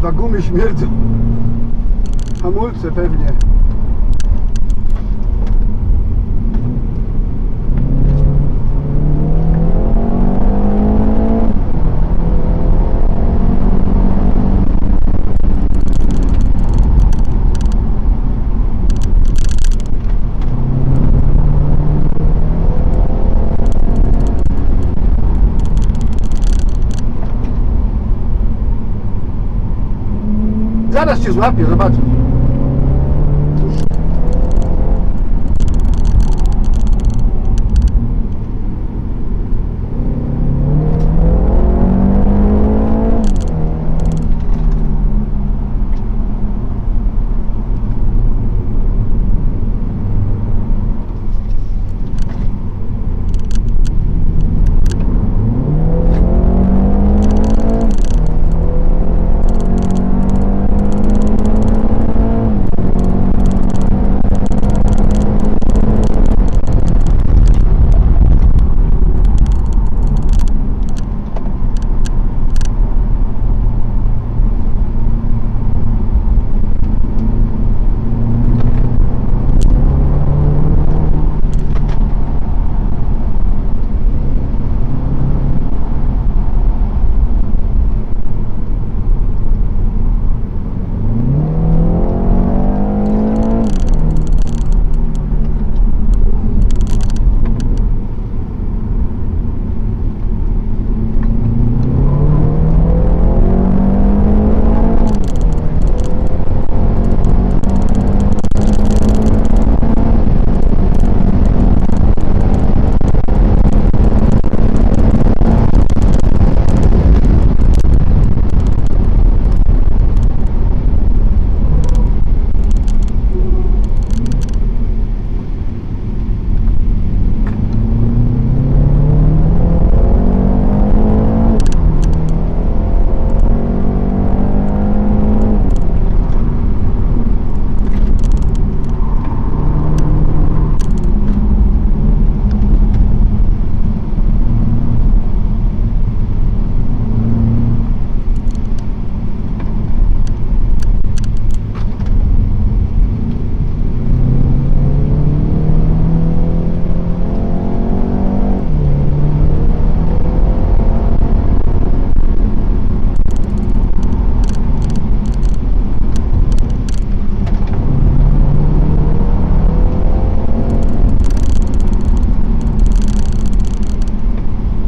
kurwa, gumy śmierdzą. Hamulce pewnie. Zaraz cię złapię, zobacz.